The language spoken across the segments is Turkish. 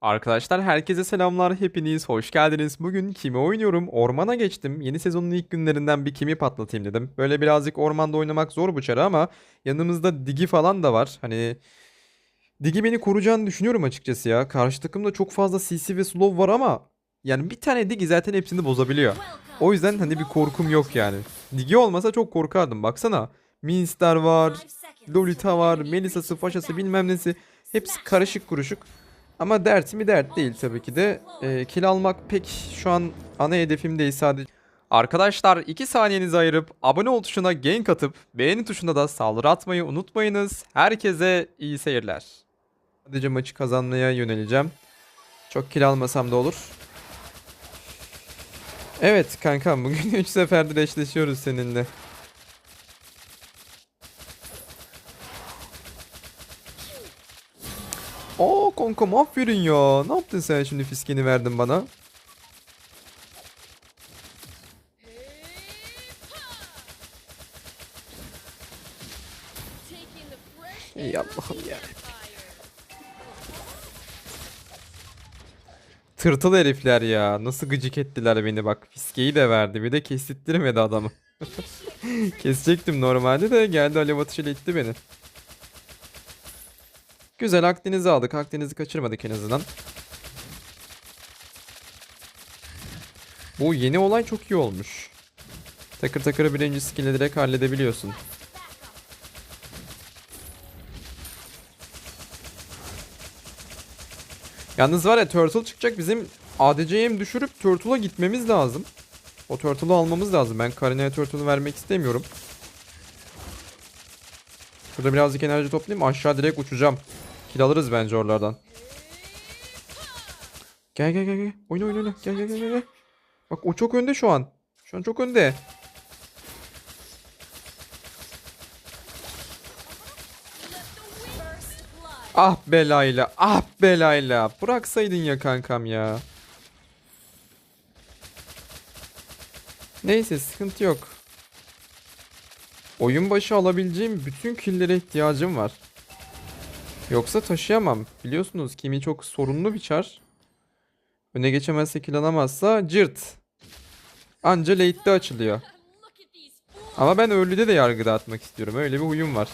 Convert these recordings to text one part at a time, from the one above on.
Arkadaşlar herkese selamlar hepiniz hoş geldiniz. Bugün kimi oynuyorum? Ormana geçtim. Yeni sezonun ilk günlerinden bir kimi patlatayım dedim. Böyle birazcık ormanda oynamak zor bu çarı ama yanımızda Digi falan da var. Hani Digi beni koruyacağını düşünüyorum açıkçası ya. Karşı takımda çok fazla CC ve Slow var ama yani bir tane Digi zaten hepsini bozabiliyor. O yüzden hani bir korkum yok yani. Digi olmasa çok korkardım. Baksana. Minstar var, Lolita var, Melisa'sı, Faşa'sı bilmem nesi. Hepsi karışık kuruşuk. Ama dert mi dert değil tabii ki de. Ee, kill almak pek şu an ana hedefim değil sadece. Arkadaşlar 2 saniyenizi ayırıp abone ol tuşuna gank atıp beğeni tuşuna da saldırı atmayı unutmayınız. Herkese iyi seyirler. Sadece maçı kazanmaya yöneleceğim. Çok kill almasam da olur. Evet kankam bugün 3 seferdir eşleşiyoruz seninle. Aa kankam aferin ya. Ne yaptın sen şimdi fiskeni verdin bana? Ey Allah'ım ya. Tırtıl herifler ya. Nasıl gıcık ettiler beni bak. Fiskeyi de verdi. Bir de kesittirmedi adamı. Kesecektim normalde de geldi alev atışıyla itti beni. Güzel Akdeniz'i aldık. Akdeniz'i kaçırmadık en azından. Bu yeni olay çok iyi olmuş. Takır takır birinci skill'e direkt halledebiliyorsun. Yalnız var ya Turtle çıkacak bizim ADC'yi düşürüp Turtle'a gitmemiz lazım. O Turtle'ı almamız lazım. Ben Karina'ya Turtle'ı vermek istemiyorum. Şurada birazcık enerji toplayayım. Aşağı direkt uçacağım. Kill alırız bence oralardan. Gel gel gel gel. Oyna oyna oyna. Gel gel gel gel. Bak o çok önde şu an. Şu an çok önde. Ah belayla. Ah belayla. Bıraksaydın ya kankam ya. Neyse sıkıntı yok. Oyun başı alabileceğim bütün killere ihtiyacım var. Yoksa taşıyamam. Biliyorsunuz kimi çok sorunlu bir çar. Öne geçemezse kill alamazsa cırt. Anca late'de açılıyor. Ama ben early'de de yargı dağıtmak istiyorum. Öyle bir huyum var.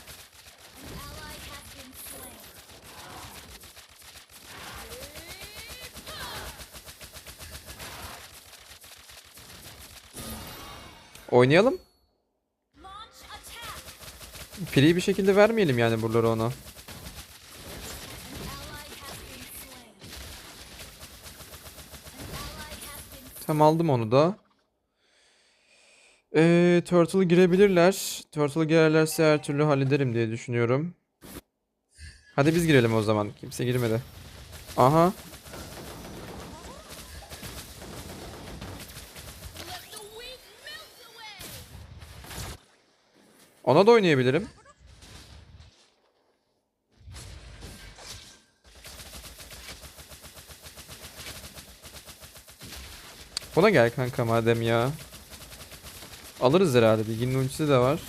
Oynayalım. Free bir şekilde vermeyelim yani buraları ona. Tam aldım onu da. Ee, Turtle girebilirler. Turtle girerlerse her türlü hallederim diye düşünüyorum. Hadi biz girelim o zaman. Kimse girmedi. Aha. Ona da oynayabilirim. Buna gel kanka madem ya. Alırız herhalde. Bilginin ultisi de var.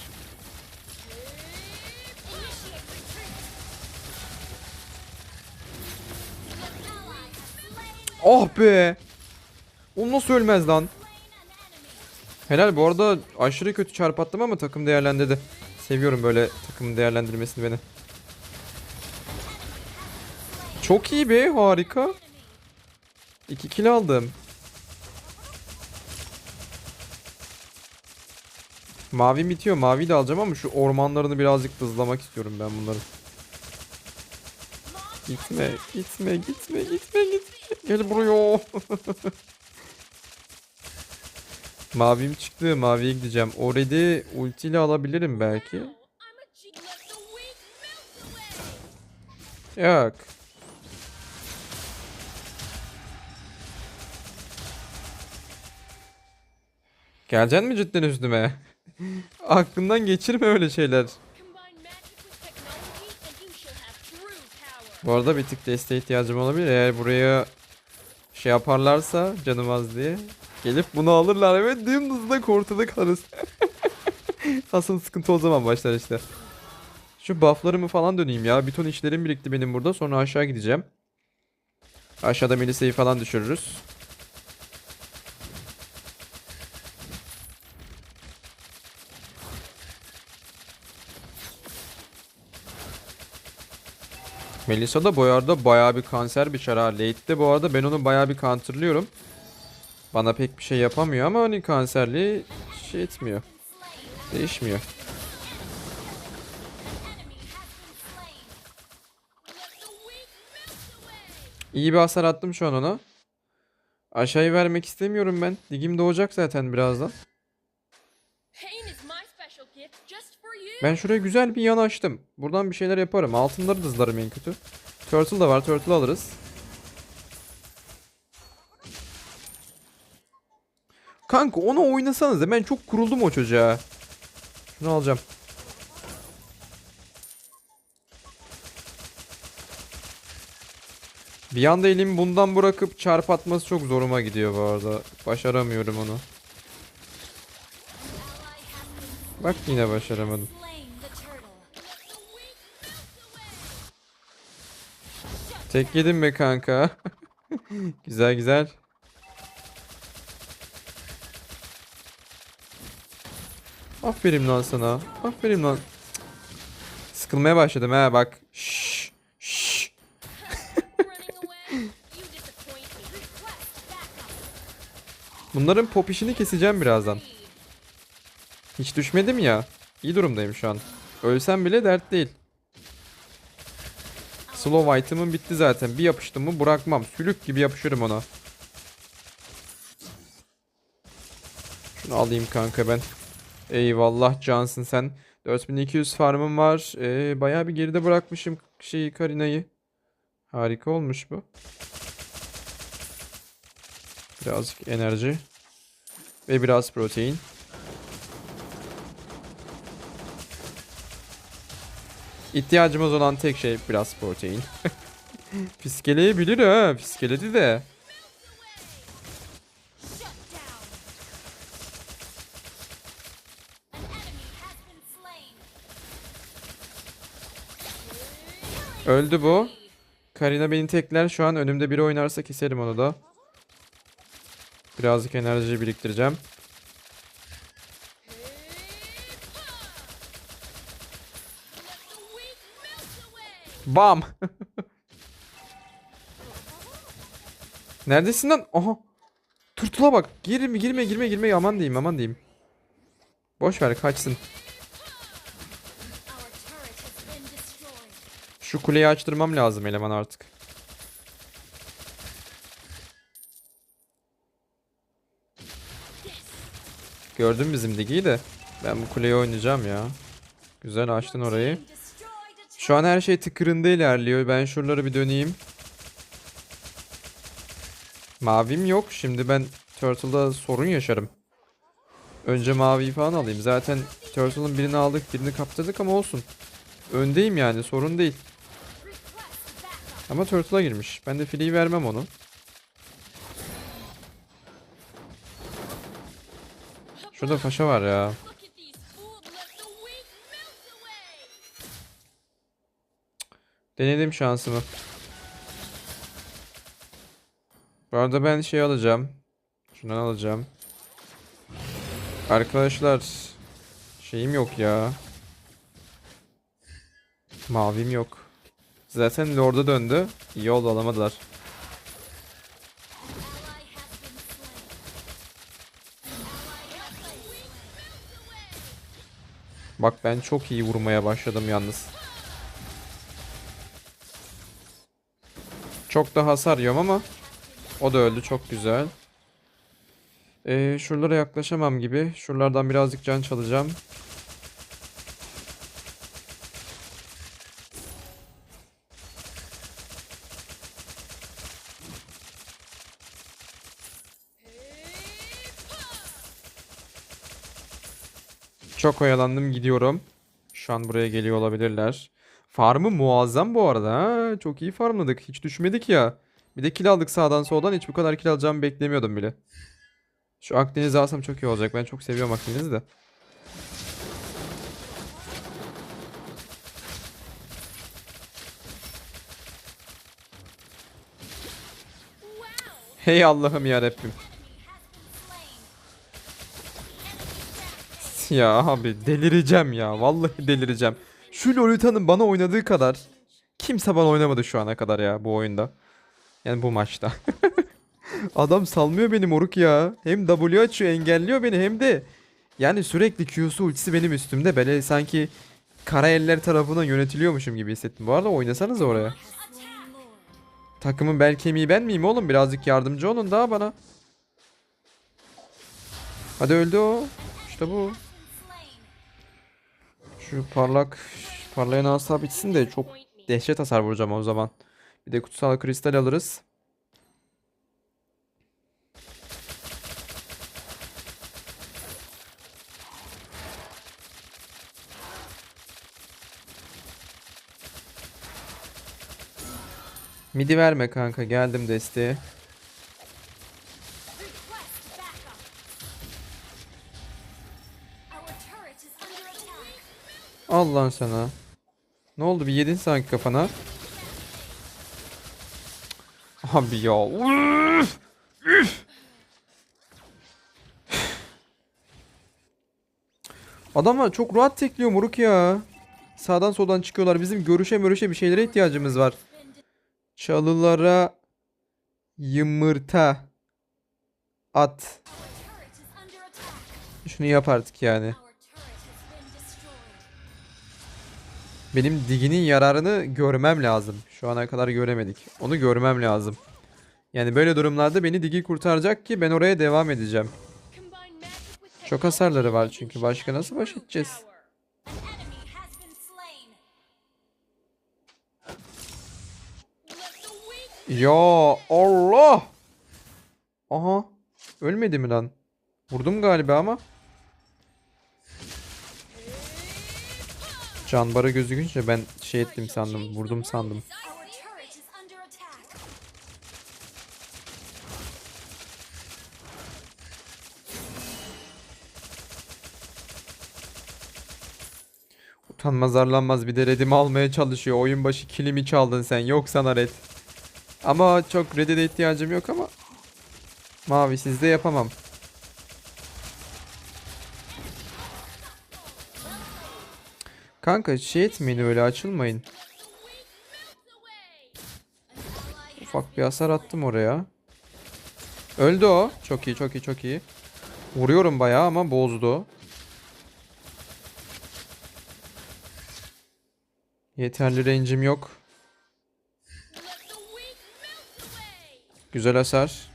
Oh be. O nasıl ölmez lan? Helal bu arada aşırı kötü çarp attım ama takım değerlendirdi. Seviyorum böyle takım değerlendirmesini beni. Çok iyi be harika. 2 kill aldım. Mavi bitiyor. Mavi de alacağım ama şu ormanlarını birazcık hızlamak istiyorum ben bunları. Gitme, gitme, gitme, gitme, gitme. Gel buraya. Mavim çıktı. Maviye gideceğim. Already ultiyle alabilirim belki. Yok. Geleceksin mi cidden üstüme? Aklından geçirme öyle şeyler. Bu arada bir tık desteğe ihtiyacım olabilir. Eğer buraya şey yaparlarsa canım az diye. Gelip bunu alırlar evet dümdüz de ortada kalırız. Asıl sıkıntı o zaman başlar işte. Şu bufflarımı falan döneyim ya. Bir ton işlerim birikti benim burada. Sonra aşağı gideceğim. Aşağıda Melisa'yı falan düşürürüz. Melisa da bu arada bayağı bir kanser bir çara. Late'de bu arada ben onu bayağı bir counterlıyorum. Bana pek bir şey yapamıyor ama hani kanserliği şey etmiyor. Değişmiyor. İyi bir hasar attım şu an ona. Aşağıyı vermek istemiyorum ben. Ligim doğacak zaten birazdan. Ben şuraya güzel bir yan açtım. Buradan bir şeyler yaparım. Altınları dızlarım en kötü. Turtle da var. Turtle alırız. Kanka onu oynasanız ben çok kuruldum o çocuğa. Şunu alacağım. Bir anda elimi bundan bırakıp çarp atması çok zoruma gidiyor bu arada. Başaramıyorum onu. Bak yine başaramadım. Tek yedim mi kanka? güzel güzel. Aferin lan sana. Aferin lan. Sıkılmaya başladım ha bak. Şşş. Şşş. Bunların pop işini keseceğim birazdan. Hiç düşmedim ya. İyi durumdayım şu an. Ölsem bile dert değil. Slow item'ım bitti zaten. Bir yapıştım mı bırakmam. Sülük gibi yapışırım ona. Şunu alayım kanka ben. Eyvallah cansın sen. 4200 farmım var. Ee, bayağı bir geride bırakmışım şeyi Karina'yı. Harika olmuş bu. Birazcık enerji. Ve biraz protein. İhtiyacımız olan tek şey biraz protein. Fiskeleyebilir ha. Fiskeledi de. Öldü bu. Karina beni tekler. Şu an önümde biri oynarsa keserim onu da. Birazcık enerji biriktireceğim. Bam. Neredesin lan? Aha. Turtula bak. Girme girme girme girme aman diyeyim aman diyeyim. Boş ver kaçsın. Şu kuleyi açtırmam lazım eleman artık. Gördüm bizim digiyi de. Ben bu kuleyi oynayacağım ya. Güzel açtın orayı. Şu an her şey tıkırında ilerliyor. Ben şuraları bir döneyeyim. Mavim yok. Şimdi ben Turtle'da sorun yaşarım. Önce maviyi falan alayım. Zaten Turtle'ın birini aldık, birini kaptırdık ama olsun. Öndeyim yani, sorun değil. Ama Turtle'a girmiş. Ben de fileyi vermem onu. Şurada paşa var ya. Denedim şansımı. Bu arada ben şey alacağım. Şundan alacağım. Arkadaşlar şeyim yok ya. Mavim yok. Zaten Lord'a döndü. İyi alamadılar. Bak ben çok iyi vurmaya başladım yalnız. Çok da hasar yiyorum ama o da öldü çok güzel. Ee, şuralara yaklaşamam gibi. Şuralardan birazcık can çalacağım. Çok oyalandım gidiyorum. Şu an buraya geliyor olabilirler. Farmı muazzam bu arada ha. Çok iyi farmladık. Hiç düşmedik ya. Bir de kill aldık sağdan soldan. Hiç bu kadar kill alacağımı beklemiyordum bile. Şu Akdeniz'i alsam çok iyi olacak. Ben çok seviyorum Akdeniz'i de. Hey Allah'ım ya Rabbim. Ya abi delireceğim ya. Vallahi delireceğim. Şu Lolita'nın bana oynadığı kadar kimse bana oynamadı şu ana kadar ya bu oyunda. Yani bu maçta. Adam salmıyor beni moruk ya. Hem W açıyor engelliyor beni hem de yani sürekli Q'su ultisi benim üstümde. Böyle sanki kara eller tarafından yönetiliyormuşum gibi hissettim. Bu arada oynasanız oraya. Takımın bel kemiği ben miyim oğlum? Birazcık yardımcı olun daha bana. Hadi öldü o. İşte bu. Şu parlak parlayan asa bitsin de çok dehşet hasar vuracağım o zaman. Bir de kutsal kristal alırız. Midi verme kanka geldim desteğe. Al lan sana. Ne oldu bir yedin sanki kafana. Abi ya. Üf! Üf! Adamlar çok rahat tekliyor moruk ya. Sağdan soldan çıkıyorlar. Bizim görüşe mörüşe bir şeylere ihtiyacımız var. Çalılara yumurta at. Şunu yap artık yani. Benim diginin yararını görmem lazım. Şu ana kadar göremedik. Onu görmem lazım. Yani böyle durumlarda beni digi kurtaracak ki ben oraya devam edeceğim. Çok hasarları var çünkü başka nasıl baş edeceğiz? Ya Allah! Aha. Ölmedi mi lan? Vurdum galiba ama. Canbara gözükünce ben şey ettim sandım. Vurdum sandım. Utanmaz arlanmaz bir de redimi almaya çalışıyor. Oyun başı kilimi çaldın sen. Yok sana red. Ama çok red'e de ihtiyacım yok ama. Mavi sizde yapamam. Kanka şey etmeyin öyle açılmayın. Ufak bir hasar attım oraya. Öldü o. Çok iyi çok iyi çok iyi. Vuruyorum bayağı ama bozdu. Yeterli range'im yok. Güzel hasar.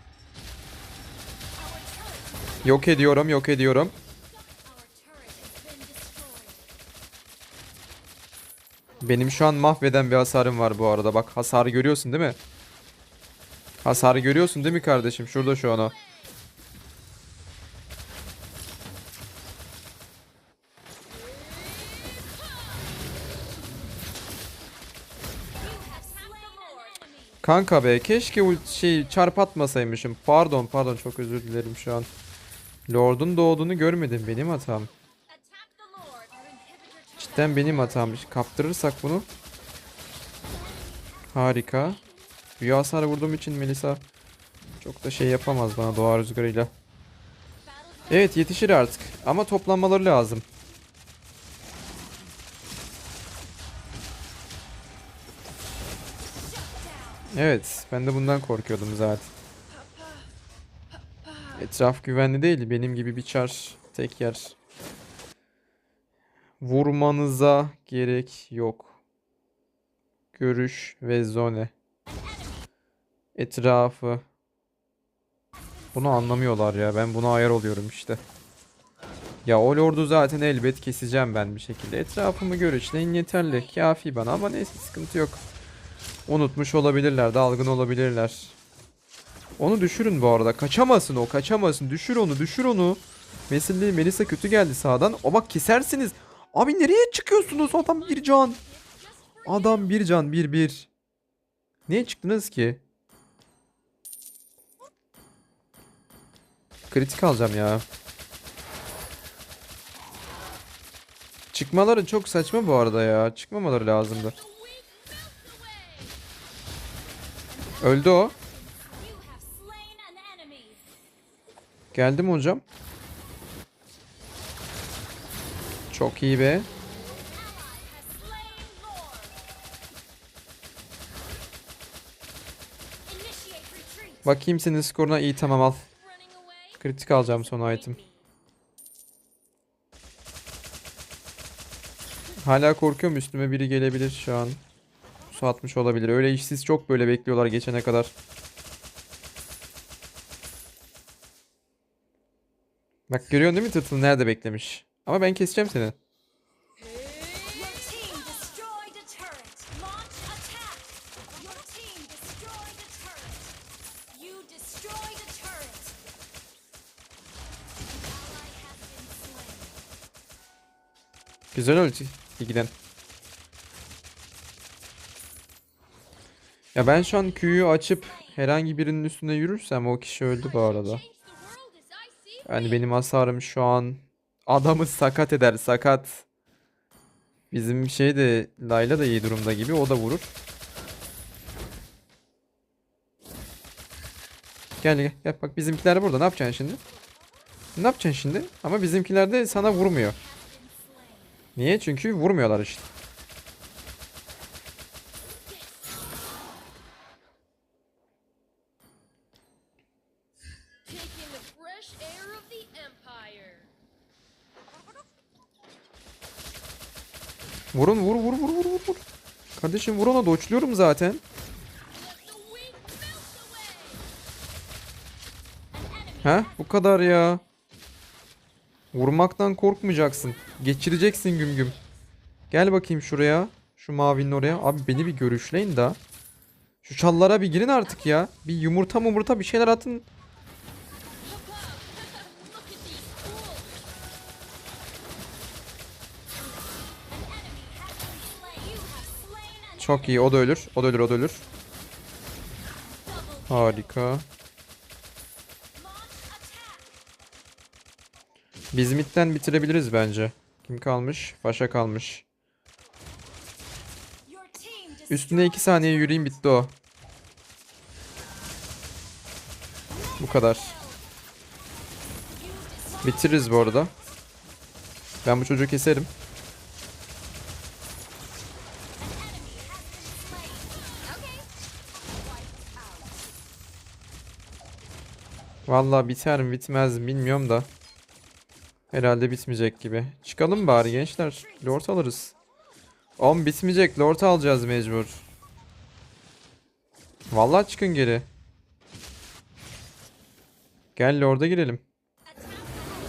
Yok ediyorum, yok ediyorum. Benim şu an mahveden bir hasarım var bu arada. Bak hasarı görüyorsun değil mi? Hasarı görüyorsun değil mi kardeşim? Şurada şu an o. Kanka be keşke şey çarp atmasaymışım. Pardon pardon çok özür dilerim şu an. Lord'un doğduğunu görmedim benim hatam. Cidden benim hatam. Kaptırırsak bunu. Harika. Büyü hasar vurduğum için Melisa çok da şey yapamaz bana doğa rüzgarıyla. Evet yetişir artık ama toplanmaları lazım. Evet ben de bundan korkuyordum zaten. Etraf güvenli değil benim gibi bir çar tek yer. Vurmanıza gerek yok. Görüş ve zone. Etrafı. Bunu anlamıyorlar ya. Ben buna ayar oluyorum işte. Ya o lordu zaten elbet keseceğim ben bir şekilde. Etrafımı görüşleyin yeterli. Kafi bana ama neyse sıkıntı yok. Unutmuş olabilirler. Dalgın olabilirler. Onu düşürün bu arada. Kaçamasın o. Kaçamasın. Düşür onu. Düşür onu. Mesele Melisa kötü geldi sağdan. O bak kesersiniz. Abi nereye çıkıyorsunuz? Adam bir can. Adam bir can. Bir bir. Niye çıktınız ki? Kritik alacağım ya. Çıkmaları çok saçma bu arada ya. Çıkmamaları lazımdı. Öldü o. You have slain an enemy. Geldi mi hocam? Çok iyi be. Bakayım senin skoruna iyi tamam al. Kritik alacağım son item. Hala korkuyorum üstüme biri gelebilir şu an. Su atmış olabilir. Öyle işsiz çok böyle bekliyorlar geçene kadar. Bak görüyorsun değil mi tırtıl nerede beklemiş. Ama ben keseceğim seni. Güzel ulti. İlgiden. Ya ben şu an Q'yu açıp herhangi birinin üstüne yürürsem o kişi öldü bu arada. Yani benim hasarım şu an adamı sakat eder sakat. Bizim şey de Layla da iyi durumda gibi o da vurur. Gel gel gel bak bizimkiler burada ne yapacaksın şimdi? Ne yapacaksın şimdi? Ama bizimkiler de sana vurmuyor. Niye? Çünkü vurmuyorlar işte. Vurun vur vur vur vur vur vur. Kardeşim vur ona doçluyorum zaten. Ha? Bu kadar ya. Vurmaktan korkmayacaksın. Geçireceksin güm güm. Gel bakayım şuraya. Şu mavinin oraya. Abi beni bir görüşleyin da. Şu çallara bir girin artık ya. Bir yumurta mumurta bir şeyler atın. Çok iyi. O da ölür. O da ölür. O da ölür. Harika. Biz midden bitirebiliriz bence. Kim kalmış? Faşa kalmış. Üstüne 2 saniye yürüyeyim bitti o. Bu kadar. Bitiririz bu arada. Ben bu çocuğu keserim. Vallahi biter mi bitmez mi bilmiyorum da. Herhalde bitmeyecek gibi. Çıkalım bari gençler. Lord alırız. Oğlum bitmeyecek. Lord alacağız mecbur. Vallahi çıkın geri. Gel Lord'a girelim.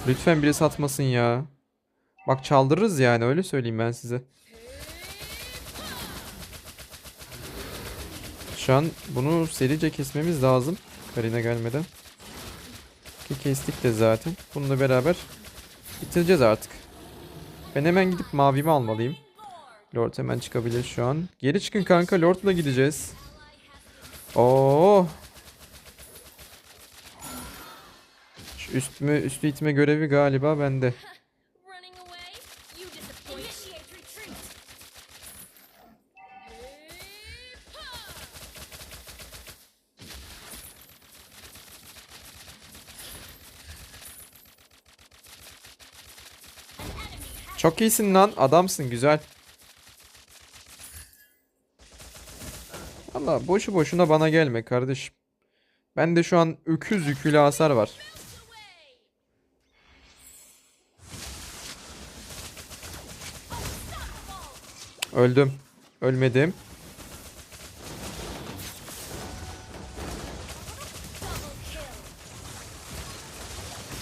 Lütfen biri satmasın ya. Bak çaldırırız yani öyle söyleyeyim ben size. Şu an bunu serice kesmemiz lazım. Karina gelmeden. Ki kestik de zaten. Bununla beraber bitireceğiz artık. Ben hemen gidip mavimi almalıyım. Lord hemen çıkabilir şu an. Geri çıkın kanka Lord'la gideceğiz. Oo. Şu üstüme üstü itme görevi galiba bende. Çok iyisin lan. Adamsın güzel. Valla boşu boşuna bana gelme kardeşim. Bende şu an öküz yükülü hasar var. Öldüm. Ölmedim.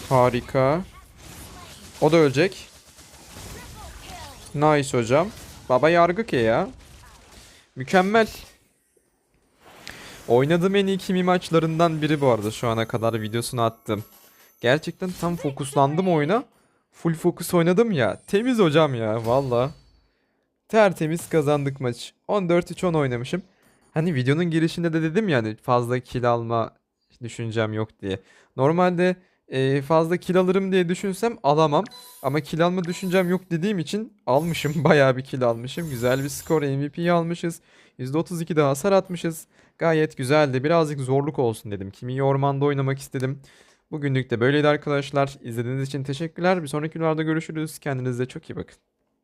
Harika. O da ölecek. Nice hocam. Baba yargı ki ya. Mükemmel. Oynadığım en iyi kimi maçlarından biri bu arada şu ana kadar videosunu attım. Gerçekten tam fokuslandım oyuna. Full fokus oynadım ya. Temiz hocam ya valla. Tertemiz kazandık maç. 14-3-10 oynamışım. Hani videonun girişinde de dedim yani fazla kill alma düşüncem yok diye. Normalde e, fazla kill alırım diye düşünsem alamam. Ama kill alma düşüncem yok dediğim için almışım. Bayağı bir kill almışım. Güzel bir skor. MVP'yi almışız. %32 daha hasar atmışız. Gayet güzeldi. Birazcık zorluk olsun dedim. Kimi ormanda oynamak istedim. Bugünlük de böyleydi arkadaşlar. İzlediğiniz için teşekkürler. Bir sonraki videolarda görüşürüz. Kendinize çok iyi bakın.